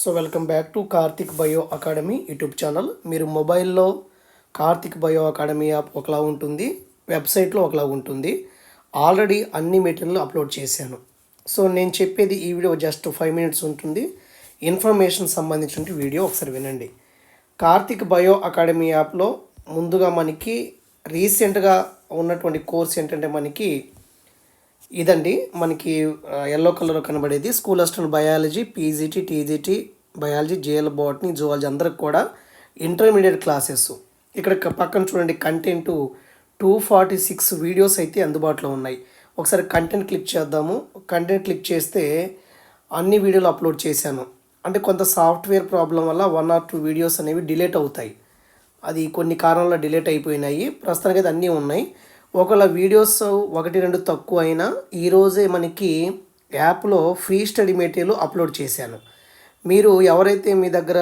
So welcome back to Karthik bio academy YouTube channel. మీరు మొబైల్లో Karthik bio academy app ఒకలా ఉంటుంది వెబ్సైట్లో ఒకలా ఉంటుంది. ఆల్రెడీ అన్ని మెటీరియల్ అప్లోడ్ చేశాను. సో నేను చెప్పేది ఈ వీడియో జస్ట్ ఫైవ్ మినిట్స్ ఉంటుంది. ఇన్ఫర్మేషన్ సంబంధించిన వీడియో ఒకసారి వినండి. కార్తిక్ బయో అకాడమీ యాప్లో ముందుగా మనకి రీసెంట్గా ఉన్నటువంటి కోర్స్ ఏంటంటే మనకి ఇదండి మనకి ఎల్లో కలర్ కనబడేది. School assistant biology PGT TGT biology JL botany zoology అందరికి కూడా ఇంటర్మీడియట్ క్లాసెస్ ఇక్కడ పక్కన చూడండి content two forty six videos అయితే అందుబాటులో ఉన్నాయి. ఒకసారి కంటెంట్ క్లిక్ చేద్దాము. కంటెంట్ క్లిక్ చేస్తే అన్ని వీడియోలు అప్లోడ్ చేశాను. అంటే కొంత సాఫ్ట్వేర్ ప్రాబ్లం వల్ల వన్ ఆర్ టూ వీడియోస్ అనేవి డిలేట్ అవుతాయి. అది కొన్ని కారణాల డిలేట్ అయిపోయినాయి. ప్రస్తుతానికి అయితే అన్నీ ఉన్నాయి. ఒకవేళ వీడియోస్ ఒకటి రెండు తక్కువ అయినా ఈరోజే మనకి యాప్లో ఫ్రీ స్టడీ మెటీరియల్ అప్లోడ్ చేశాను. మీరు ఎవరైతే మీ దగ్గర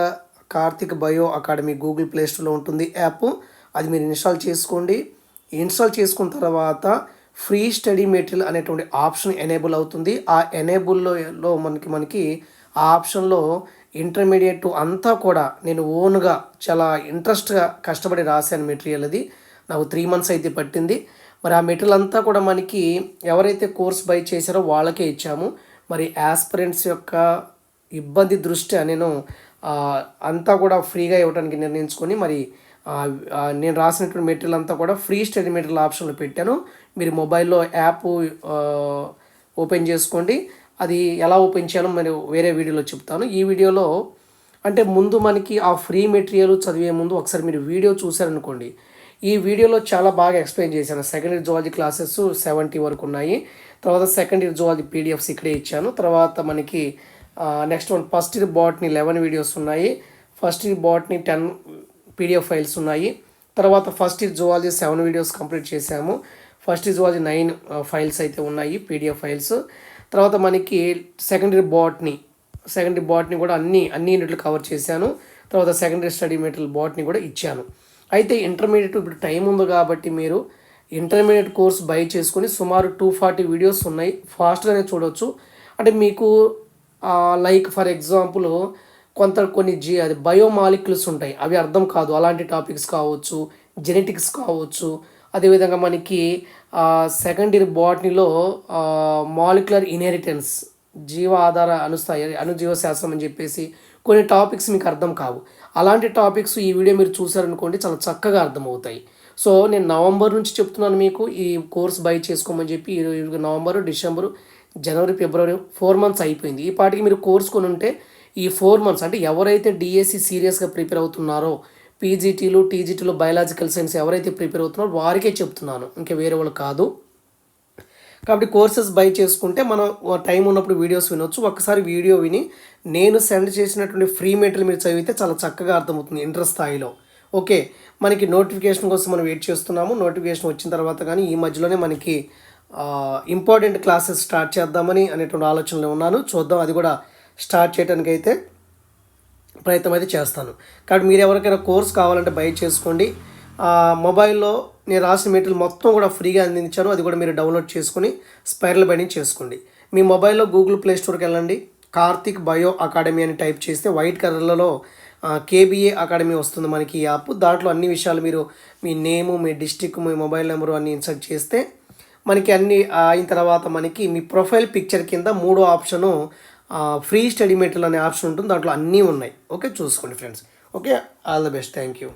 Karthik bio academy Google play స్టోర్లో ఉంటుంది యాప్ అది మీరు ఇన్స్టాల్ చేసుకోండి. ఇన్స్టాల్ చేసుకున్న తర్వాత ఫ్రీ స్టడీ మెటీరియల్ అనేటువంటి ఆప్షన్ ఎనేబుల్ అవుతుంది. ఆ ఎనేబుల్లో మనకి మనకి ఆ ఆప్షన్లో ఇంటర్మీడియట్ అంతా కూడా నేను ఓన్గా చాలా ఇంట్రెస్ట్గా కష్టపడి రాశాను మెటీరియల్ అది. నాకు త్రీ మంత్స్ అయితే పట్టింది. మరి ఆ మెటీరియల్ అంతా కూడా మనకి ఎవరైతే కోర్స్ బై చేశారో వాళ్ళకే ఇచ్చాము. మరి యాస్పిరెంట్స్ యొక్క ఇబ్బంది దృష్ట్యా నేను అంతా కూడా ఫ్రీగా ఇవ్వడానికి నిర్ణయించుకొని మరి నేను రాసినటువంటి మెటీరియల్ అంతా కూడా ఫ్రీ స్టడీ మెటీరియల్ ఆప్షన్లో పెట్టాను. మీరు మొబైల్లో యాప్ ఓపెన్ చేసుకోండి. అది ఎలా ఓపెన్ చేయాలో మరి వేరే వీడియోలో చెప్తాను. ఈ వీడియోలో అంటే ముందు మనకి ఆ ఫ్రీ మెటీరియల్ చదివే ముందు ఒకసారి మీరు వీడియో చూసారనుకోండి ఈ వీడియోలో చాలా బాగా ఎక్స్ప్లెయిన్ చేశాను. Second year zoology classes seventy వరకు ఉన్నాయి. తర్వాత సెకండ్ ఇయర్ జువాలజీ పీడిఎఫ్స్ ఇక్కడే ఇచ్చాను. తర్వాత మనకి next one first year botany eleven videos ఉన్నాయి. First year botany ten PDF files ఉన్నాయి. తర్వాత first year zoology seven videos complete చేశాము. First year zoology nine files అయితే ఉన్నాయి పీడిఎఫ్ ఫైల్స్ తర్వాత మనకి second year botany second year botany కూడా అన్ని అన్ని యూనిట్లు కవర్ చేశాను. తర్వాత సెకండరీ స్టడీ మెటీరియల్ బాట్ని కూడా ఇచ్చాను. అయితే ఇంటర్మీడియట్ ఇప్పుడు టైం ఉంది కాబట్టి మీరు ఇంటర్మీడియట్ కోర్స్ బై చేసుకొని సుమారు టూ ఫార్టీ వీడియోస్ ఉన్నాయి. ఫాస్ట్గానే చూడవచ్చు అంటే మీకు లైక్ ఫర్ ఎగ్జాంపుల్ కొంత కొన్ని జీ అది బయోమాలిక్యూల్స్ ఉంటాయి. అవి అర్థం కాదు. అలాంటి టాపిక్స్ కావచ్చు జెనెటిక్స్ కావచ్చు. అదేవిధంగా మనకి సెకండ్ ఇయర్ బాటనీలో మాలిక్యులర్ ఇన్హెరిటెన్స్ జీవ ఆధార అనుస్థాయి అణుజీవ శాస్త్రం అని చెప్పేసి కొన్ని టాపిక్స్ మీకు అర్థం కావు. అలాంటి టాపిక్స్ ఈ వీడియో మీరు చూసారనుకోండి చాలా చక్కగా అర్థమవుతాయి. సో నేను నవంబర్ నుంచి చెప్తున్నాను మీకు ఈ కోర్స్ బై చేసుకోమని చెప్పి ఈ రోజు నవంబర్ డిసెంబర్ జనవరి ఫిబ్రవరి ఫోర్ మంత్స్ అయిపోయింది. ఈ పాటికి మీరు కోర్స్ కొని ఉంటే ఈ ఫోర్ మంత్స్ అంటే ఎవరైతే డిఎస్సి సీరియస్గా ప్రిపేర్ అవుతున్నారో పీజీటీలు టీజీటీలు బయాలజికల్ సైన్స్ ఎవరైతే ప్రిపేర్ అవుతున్నారో వారికే చెప్తున్నాను. ఇంకా వేరే వాళ్ళు కాదు. కాబట్టి కోర్సెస్ బై చేసుకుంటే మనం టైం ఉన్నప్పుడు వీడియోస్ వినొచ్చు. ఒక్కసారి వీడియో విని నేను సెండ్ చేసినటువంటి ఫ్రీ మెటీరియల్ మీరు చదివితే చాలా చక్కగా అర్థమవుతుంది ఇంట్రెస్ట్ స్థాయిలో. ఓకే మనకి నోటిఫికేషన్ కోసం మనం వెయిట్ చేస్తున్నాము. నోటిఫికేషన్ వచ్చిన తర్వాత కానీ ఈ మధ్యలోనే మనకి ఇంపార్టెంట్ క్లాసెస్ స్టార్ట్ చేద్దామని అనేటువంటి ఆలోచనలో ఉన్నాను. చూద్దాం అది కూడా స్టార్ట్ చేయడానికి అయితే ప్రయత్నం అయితే చేస్తాను. కాబట్టి మీరు ఎవరికైనా కోర్స్ కావాలంటే బై చేసుకోండి. మొబైల్లో నేను రాసిన మెటీరియల్ మొత్తం కూడా ఫ్రీగా అందించాను. అది కూడా మీరు డౌన్లోడ్ చేసుకుని స్పైరల్ బైండింగ్ చేసుకోండి. మీ మొబైల్లో గూగుల్ ప్లే స్టోర్కి వెళ్ళండి. కార్తిక్ బయో అకాడమీ అని టైప్ చేస్తే వైట్ కలర్లలో కేబీఏ అకాడమీ వస్తుంది మనకి ఈ యాప్. దాంట్లో అన్ని విషయాలు మీరు మీ నేము మీ డిస్టిక్ మీ మొబైల్ నెంబరు అన్ని ఇన్సర్ట్ చేస్తే మనకి అన్ని అయిన తర్వాత మనకి మీ ప్రొఫైల్ పిక్చర్ కింద మూడో ఆప్షను ఫ్రీ స్టడీ మెటీరియల్ అనే ఆప్షన్ ఉంటుంది. దాంట్లో అన్నీ ఉన్నాయి. ఓకే? చూసుకోండి friends. Okay? All the best. Thank you